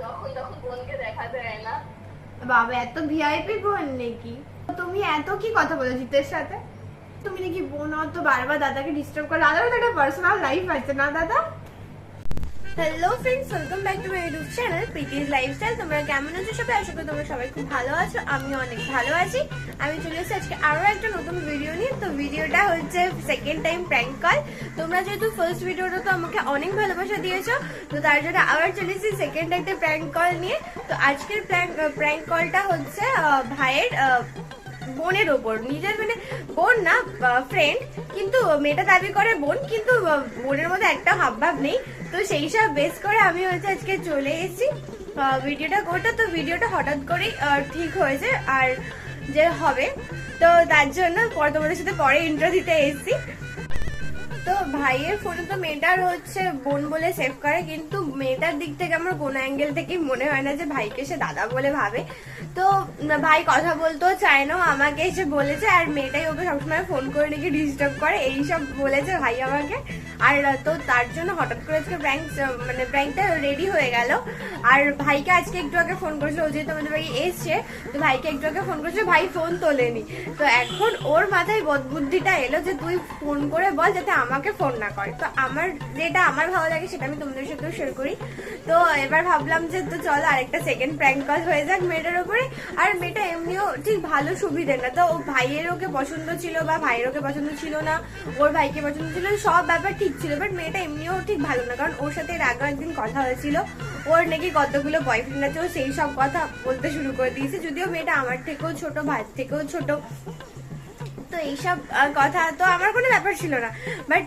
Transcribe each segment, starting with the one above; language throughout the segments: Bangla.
যখন তখন বোনকে না বাবা এত ভিআইপি বোন নাকি? তুমি এত কি কথা বলো জিতের সাথে? তুমি নাকি বোন, অত বারবার দাদাকে ডিস্টার্ব করো দাদারও তো একটা পার্সোনাল লাইফ আছে না, দাদা? Hello friends welcome back to my YouTube channel Preeti's lifestyle তোমরা কেমন আছো সবাই? আশা করি তোমরা সবাই খুব ভালো আছো আমি অনেক ভালো আছি। আমি চলে এসেছি আজকে আরও একটা নতুন ভিডিও নিয়ে। তো ভিডিওটা হচ্ছে সেকেন্ড টাইম প্র্যাঙ্ক কল তোমরা যেহেতু ফার্স্ট ভিডিওটা তো আমাকে অনেক ভালোবাসা দিয়েছ, তো তার জন্য আবার চলে এসেছি সেকেন্ড টাইমে প্র্যাঙ্ক কল নিয়ে। তো আজকের প্র্যাঙ্ক প্র্যাঙ্ক কলটা হচ্ছে ভাইয়ের বোনের ওপর। নিজের মানে বোন না ফ্রেন্ড কিন্তু মেয়েটা দাবি করে বোন, কিন্তু বোনের মধ্যে একটা হাবভাব নেই। তো সেই সব বেস করে আমি হচ্ছে আজকে চলে এসেছি। ভিডিওটা করতে তো ভিডিওটা হঠাৎ করেই ঠিক হয়েছে আর যে হবে। তো তার জন্য পরে তোমাদের সাথে পরে ইন্টার দিতে এসেছি। তো ভাইয়ের ফোনে তো মেয়েটার হচ্ছে বোন বলে সেভ করে, কিন্তু মেয়েটার দিক থেকে আমার কোনো অ্যাঙ্গেল থেকেই মনে হয় না যে ভাইকে সে দাদা বলে ভাবে। তো ভাই কথা বলতেও চায় না আমাকে এসে বলেছে, আর মেয়েটাই ওকে সবসময় ফোন করে নাকি ডিস্টার্ব করে এই সব বলেছে ভাই আমাকে। আর তো তার জন্য হঠাৎ করে আজকে প্র্যাঙ্ক মানে প্র্যাঙ্কটা রেডি হয়ে গেল। আর ভাইকে আজকে একটু আগে ফোন করেছিল, ও যেহেতু আমাদের বাড়ি এসছে, তো ভাইকে একটু আগে ফোন করেছিল, ভাই ফোন তোলেনি। তো এখন ওর মাথায় বুদ্ধিটা এলো যে, তুই ফোন করে বল যাতে আমাকে ফোন না করে। তো আমার যেটা আমার ভালো লাগে, সেটা আমি তোমাদের সাথেও শেয়ার করি। তো এবার ভাবলাম যে, তো চলো আরেকটা সেকেন্ড প্র্যাঙ্ক কল হয়ে যাক মেয়েটার উপরে আর মেয়েটা এমনিও ঠিক ভালো সুবিধে না। তো ও ভাইয়ের ওকে পছন্দ ছিল বা ভাইয়ের ওকে পছন্দ ছিল না, ওর ভাইকে পছন্দ ছিল, সব ব্যাপার ঠিক ছিল। বাট মেয়েটা এমনিও ঠিক ভালো না, কারণ ওর সাথে এর আগে একদিন কথা হয়েছিল। ওর নাকি কতগুলো বয়ফ্রেন্ড আছে, ও সেই সব কথা বলতে শুরু করে দিয়েছে। যদিও মেয়েটা আমার থেকেও ছোট, ভাইয়ের থেকেও ছোট। তো এইসব কথা তো আমার কোনো ব্যাপার ছিল না। বাট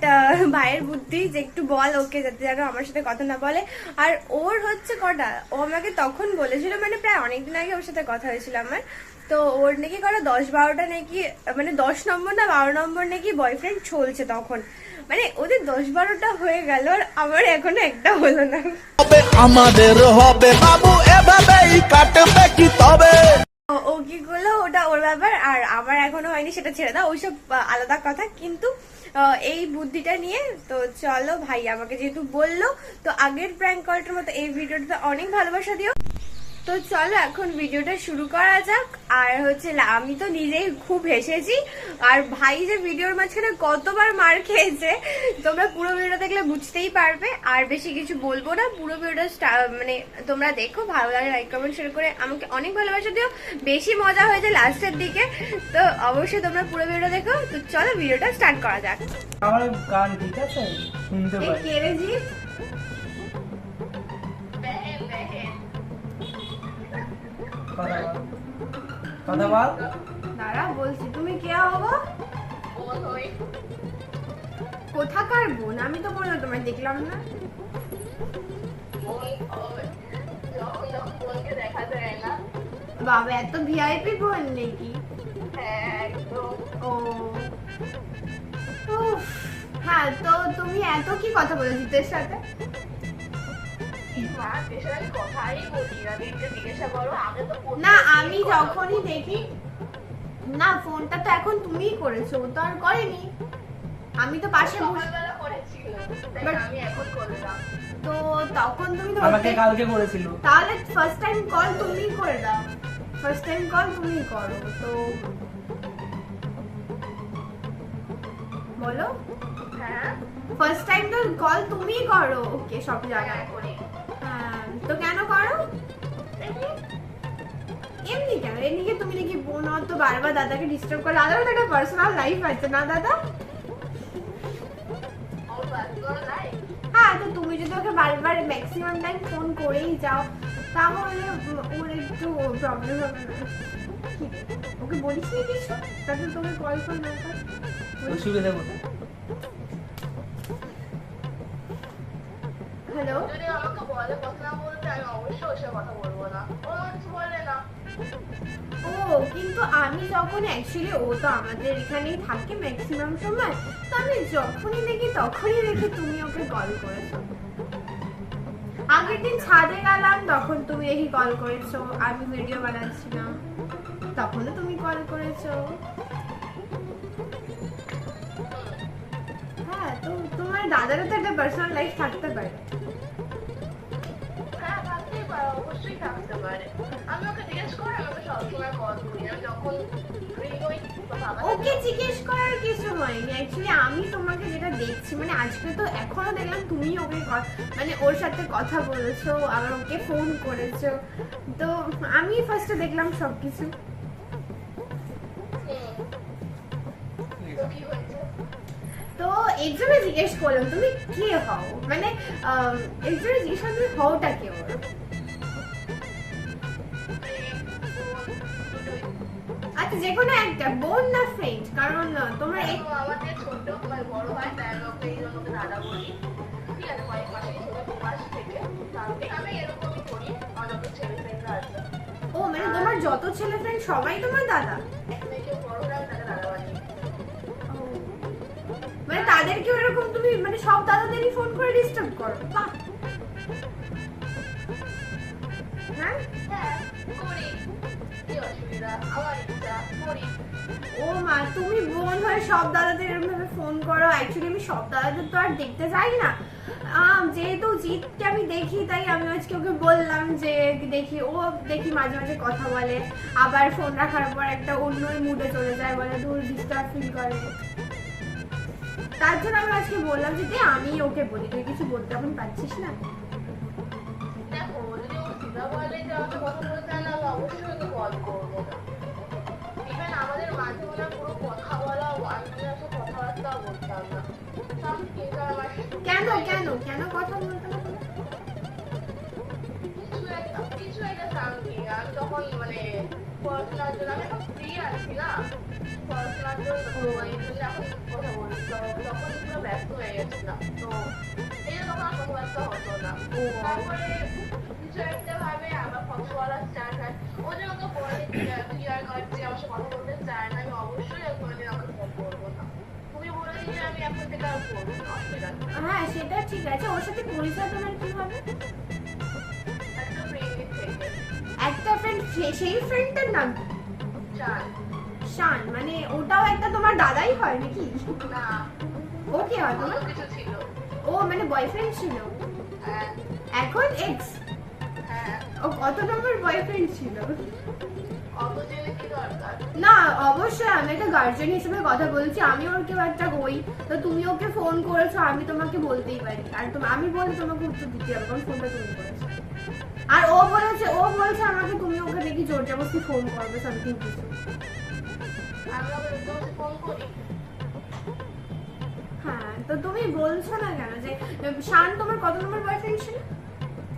ভাইয়ের বুদ্ধি যে একটু বল ওকে যাতে যেন আমার সাথে কথা না বলে। আর ওর হচ্ছে কটা? ও আমাকে তখন বলেছিল মানে প্রায় অনেকদিন আগে ওর সাথে কথা হয়েছিল আমার। তো ওর নাকি কটা দশ বারোটা নাকি মানে দশ নম্বর না বারো নম্বর নাকি বয়ফ্রেন্ড চলছে তখন। মানে ওদের দশ বারোটা হয়ে গেল আর আমার এখনও একটা হলো না। আমাদের হবে, বাবু, এভাবেই কাটবে কি তবে? ও- ওটা ওর ব্যাপার, আর আমার এখনও হয়নি, সেটা ছেড়ে দাও, ওইসব আলাদা কথা। কিন্তু এই বুদ্ধিটা নিয়ে, তো চলো ভাই, আমাকে যেহেতু বলল, তো আগের প্র্যাঙ্ক কলটার মতো এই ভিডিওটাতে অনেক ভালোবাসা দিও। তো চলো এখন ভিডিওটা শুরু করা যাক। আর হচ্ছে আমি তো নিজেই খুব হেসেছি। আর ভাই যে ভিডিওর মাঝখানে কতবার মার খেয়েছে তোমরা পুরো ভিডিওটা দেখলে বুঝতেই পারবে। আর বেশি কিছু বলব না পুরো ভিডিওটা মানে তোমরা দেখো ভালো লাগে লাইক কমেন্ট শেয়ার করে আমাকে অনেক ভালোবাসা। দিও বেশি মজা হয়েছে লাস্টের দিকে তো অবশ্যই তোমরা পুরো ভিডিও দেখো। তো চলো ভিডিওটা স্টার্ট করা যাক। আমার গান ঠিক আছে? শুনতে এই পাই। কে রে জিৎ? কথা বল। দাঁড়া, বলছি, তুমি কে হব? কোথাকার বোন? আমি তো কোনো তোমায় দেখলাম না। বাবা, এত ভিআইপি বোন নাকি? হ্যাঁ তো তুমি এত কি কথা বলো জিতের সাথে? না করো তো করে আমি যখনই দেখি না ফোনটা তো এখন তুমিই করেছ ও তো আর করেনি। আমি তো পাশে তো তখন তুমি আমাকে কালকে করেছিল। তাহলে ফার্স্ট টাইম কল তুমিই করে দাও। ফার্স্ট টাইম কল তুমিই করো তো বলো। হ্যাঁ। ফার্স্ট টাইম তো কল তুমিই করো। ওকে সব জায়গায়। করি। হ্যাঁ, তো কেন করো? এমনি কেন? এমনিকে তুমি নাকি বোন অত বারবার দাদাকে ডিস্টার্ব করে। দাদারও তো একটা পার্সোনাল লাইফ আছে না, দাদা? হ্যাঁ তো তুমি যদি ওকে বারবার ম্যাক্সিমাম টাইম ফোন করেই যাও, তাহলে ওর একটু প্রবলেম হবে না। ওকে বলিস কিছু? যাতে তোকে কল ফোন না। অসুবিধা কোথায়? হ্যালো? যদি আমাকে বলে কথা না বলতে আমি অবশ্যই ওর সাথে কথা বলব না। ও কিছু বলে না। ও কিন্তু আমি যখন অ্যাকচুয়ালি ও তো আমাদের এখানেই থাকে ম্যাক্সিমাম সময় তো আমি যখনই দেখি তখনই দেখি তুমি ওকে কল করেছ। আগের দিন ছাদে গেলাম তখন তুমি দেখি কল করেছ। আমি ভিডিও বানাচ্ছিলাম তখনও তুমি কল করেছ। হ্যাঁ তো তোমার দাদারও তো একটা পার্সোনাল লাইফ থাকতে পারে। ওকে জিজ্ঞেস করার কিছু হয়নি। আমি তোমাকে যেটা দেখছি মানে আজকে তো এখনও দেখলাম তুমি ওকে মানে ওর সাথে কথা বলেছ, আবার ওকে ফোন করেছ। তো আমি ফার্স্টে দেখলাম সব তো এর জিজ্ঞেস করলাম, তুমি কে হও? মানে এর জন্য জিজ্ঞেস তুমি হওটা কে ওর? আচ্ছা যে কোনো একটা বোন না ফ্রেন্ড কারণ তোমার এই আমাদের ছোট মানে বড় হয় তাই আমি এই জন্য দাদা বলি। ঠিক আছে কয়েক মাসের ছোট মাস থেকে। আমি এরকমই করি আমার ছেলে ফ্রেন্ডরা আছে। ও মানে তোমার যত ছেলে ফ্রেন্ড সবাই তোমার দাদা। মানে তাদেরকেও এরকম তুমি মানে সব দাদাদেরই ফোন করে ডিস্টার্ব করো। বাহ! হ্যাঁ? হ্যাঁ করি। ও মা তুমি বোন হয়ে সব দাদাদের এরকম ভাবে ফোন করো। অ্যাকচুয়ালি আমি সব দাদাদের তো আর দেখতে যাই না। যেহেতু জিতকে আমি দেখি, তাই আমি আজকে ওকে বললাম যে দেখি, ও দেখি মাঝে মাঝে কথা বলে। আবার ফোন রাখার পর একটা অন্য মুডে চলে যায়, বলে দূর ডিস্টার্ব ফিল করে। তার জন্য আমি আজকে বললাম যে, দে, আমি ওকে বলি, তুই কিছু বলতে এখন পারছিস না? দেখো যদি ও বলে যে কথা অবশ্যই ওকে করব না ইভেন আমাদের মাঝে পুরো কথা বলা আমি আসলে কথাবার্তাও বলতাম না কেন কেন কেন কথা বলতে কিছু একটা সামথিং আমি তখন মানে পড়াশোনার জন্য আমি এখন ফ্রি আছি না। পড়াশোনার জন্য তো এই এখন কথা বলি তো তখন পুরো ব্যস্ত হয়ে গেছিলাম। তো এই তখন কথাবার্তা হতো না। তারপরে কিছু একটা ভাবে কথা বলা স্টার্ট হয় ও যেন তো পরে ক্লিয়ার করছে আমার সাথে কথা বলতে চায় না আমি অবশ্যই কোনোদিন আমাকে ফোন করব না। তুমি বলে যে আমি এখন থেকে আর করব না। অসুবিধা হ্যাঁ সেটা ঠিক আছে। ওর সাথে পরিচয় তোমার কি হবে? একটা ফ্রেন্ড সেই ফ্রেন্ডটার নাম কি? শান মানে ওটাও একটা তোমার দাদাই হয় নাকি? না। ও কি হয় তোমার? কিছু ছিল। ও মানে বয়ফ্রেন্ড ছিল? হ্যাঁ। এখন এক্স ও কত নম্বর বয়ফ্রেন্ড ছিল। অত জেনে কি দরকার না অবশ্যই আমি একটা গার্জেন হিসেবে কথা বলছি। আমি ওর কেউ একটা হই তো তুমি ওকে ফোন করেছ আমি তোমাকে বলতেই পারি। আর আমি বলে তোমাকে উত্তর দিতে হবে কারণ ফোনটা তুমি করেছ। আর ও বলেছে ও বলছে আমাকে তুমি ওকে দেখি জোর জবরদস্তি ফোন করবে সামথিং কিছু। হ্যাঁ তো তুমি বলছো না কেন যে শান তোমার কত নম্বর বয়ফ্রেন্ড ছিল?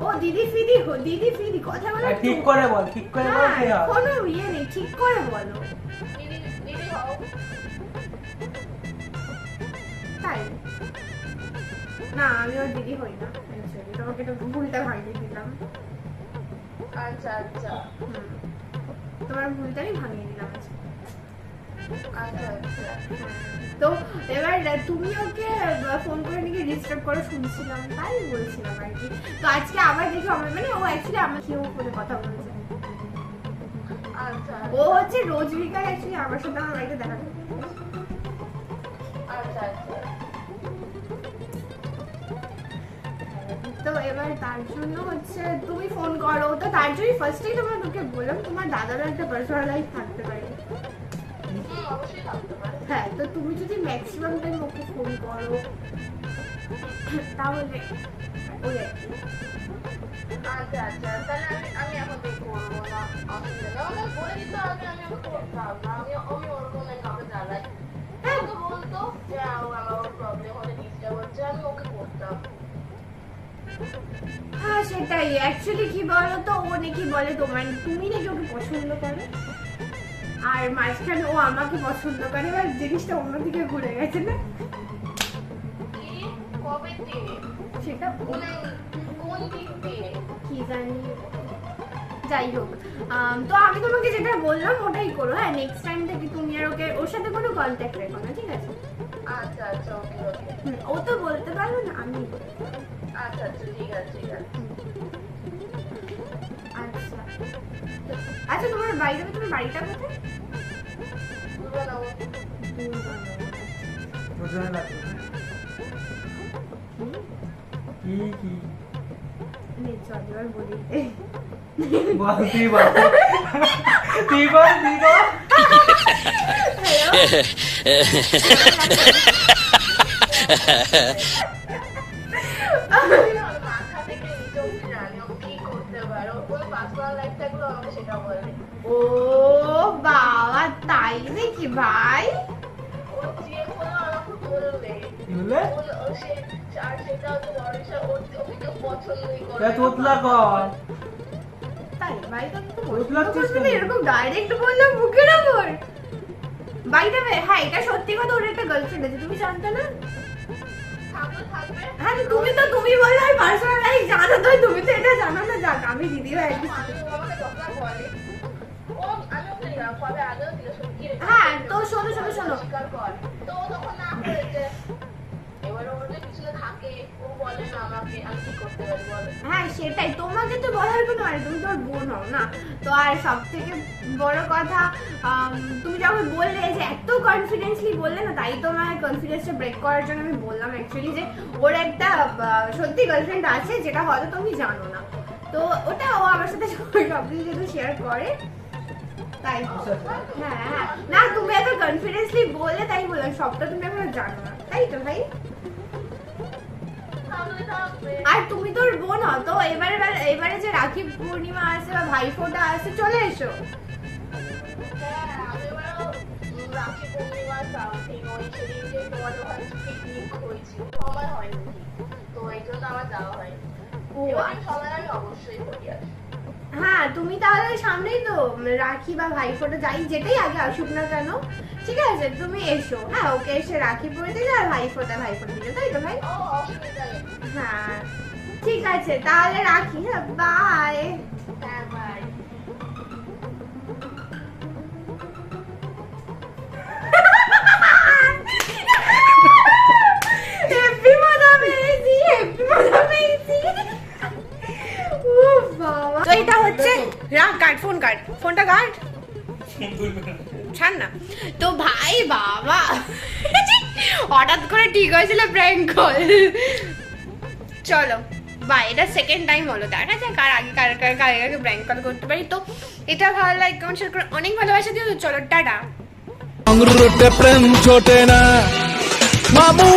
ও দিদি ফিদি হো দিদি ফিদি কথা বলো ঠিক করে বল ঠিক করে বল হ্যাঁ কোনো ইয়ে নেই ঠিক করে বলো দিদি দিদি হও তাই না আমি ওর দিদি হই না তোমাকে তো ভুলটা ভাঙিয়ে দিলাম আচ্ছা আচ্ছা হুম। তোমার ভুলটা আমি ভাঙিয়ে দিলাম আজকে। তো এবার তুমি ওকে ফোন করে নাকি ডিস্টার্ব করে শুনছিলাম তাই বলছিলাম আর কি। তো আজকে আবার দেখি আমার মানে ও অ্যাকচুয়ালি আমার কেউ ফোনে কথা বলছে। আচ্ছা। ও হচ্ছে রোজ বিকাল অ্যাকচুয়ালি আমার সাথে আমার বাড়িতে দেখা আচ্ছা আচ্ছা। তো এবার তার জন্য হচ্ছে তুমি ফোন করো। তো তার জন্যই ফার্স্টেই তোমার তোকে বললাম তোমার দাদারও একটা পার্সোনাল লাইফ থাকতে পারে। হ্যাঁ তো তুমি যদি ম্যাক্সিমাম টাইম ওকে ফোন করো তাহলে ওই আর কি। আচ্ছা আচ্ছা তাহলে আমি আমি এখন করব না অসুবিধা নেই বলে দিতে হবে আমি ওকে করতাম না আমি আমি ওরকম কাউকে জ্বালাই। হ্যাঁ। ওকে বলতো যে আমার আমার প্রবলেম হলে ডিস্টার্ব হচ্ছে আমি ওকে করতাম। হ্যাঁ সেটাই। অ্যাকচুয়ালি কি বলো তো ও নাকি বলে তোমার তুমি নাকি ওকে পছন্দ করো? আর মাঝখানে ও আমাকে পছন্দ করে এবার জিনিসটা অন্যদিকে ঘুরে গেছে না? সেটা কি জানি। যাই হোক তো আমি তোমাকে যেটা বললাম ওটাই করো হ্যাঁ নেক্সট টাইম থেকে তুমি আর ওকে ওর সাথে কোনো কন্ট্যাক্ট রেখো না ঠিক আছে? আচ্ছা আচ্ছা ও তো বলতে পারল না আমি আচ্ছা আচ্ছা ঠিক আছে ঠিক আছে। আচ্ছা। আচ্ছা তোমার বাইরে তোমার বাড়িটা কোথায়? বুঝবে না ও বুঝতে লাগবে কি কি? নে, চল এবার বলি। বল তুই বল। তুই বল তুই পার্সোনাল লাইফ থাকলে আমাকে সেটা বলে ও বাবা তাই নাকি ভাই? ও যে কোনো আমাকে বলবে। কি বলে? ও- ও সে- আর সেটা হচ্ছে বড় বিষয়, ওর ওকে কেউ পছন্দই করে তা তোতলা কর। তাই ভাই তো তো ওই লাগছিস কেন? এরকম ডাইরেক্ট বললাম মুখের ওপর বাইরে হ্যাঁ এটা সত্যি কথা ওর একটা গার্লফ্রেন্ড আছে তুমি জানতে না? হ্যাঁ তুমি তো তুমি বলো আমি পার্সোনাল লাইফ জানো তো তুমি তো এটা জানো না যাক আমি দিদি ভাই আমি ও আমাকে যতটা বলে ও আমি ওকে কবে আগেও জিজ্ঞেস করি, কি রে, হ্যাঁ, তো শোনো, শোনো, শোনো। তো তখন না করেছে। এবার ওর যে পিছনে ও বলে না আমাকে, আমি কি করতে পারি বলো? হ্যাঁ সেটাই। তোমাকে তো বলার কোনো আর তুমি তোর বোন হও না। তো আর সব থেকে বড় কথা তুমি যখন বললে যে এত কনফিডেন্সলি বললে না তাই তোমার কনফিডেন্সটা ব্রেক করার জন্য আমি বললাম অ্যাকচুয়ালি যে ওর একটা সত্যি গার্লফ্রেন্ড আছে যেটা হয়তো তুমি জানো না। তো ওটা ও আমার সাথে সব কিছু যেহেতু শেয়ার করে তাই হ্যাঁ হ্যাঁ। না তুমি এত কনফিডেন্সলি বললে তাই বললাম সবটা তুমি এখনও জানো না। তাই তো ভাই। আর তুমি তোর বোন তো এবারে এবারে যে রাখি পূর্ণিমা আছে বা ভাইফোঁটা আছে চলে এসো। ও। আমি অবশ্যই করি। হ্যাঁ তুমি তাহলে সামনেই তো রাখি বা ভাইফোঁটা যাই যেটাই আগে আসুক না কেন ঠিক আছে? তুমি এসো। হ্যাঁ ওকে এসে রাখি পরে দিলে আর ভাইফোঁটা ভাইফোঁটা দিলে তাই তো ভাই। হ্যাঁ ঠিক আছে তাহলে রাখি হ্যাঁ বাই হ্যাঁ. হ্যাপি মজা পেয়েছি হ্যাপি মজা পেয়েছি ও বাবা তো এটা হচ্ছে রাখ কাট ফোন কাট ফোনটা কাট ছাড় না। তো ভাই, বাবা। হঠাৎ করে ঠিক হয়েছিল প্র্যাঙ্ক কল চলো। বাই এটা সেকেন্ড টাইম হলো। দেখা যাক কার আগে কার কার কার আগে প্র্যাঙ্ক কল করতে পারি। তো এটা ভালো লাইক কমেন্ট শেয়ার করে। অনেক ভালোবাসা দিও। চলো, টাটা। রুটে প্রেম ছোটে না। মামু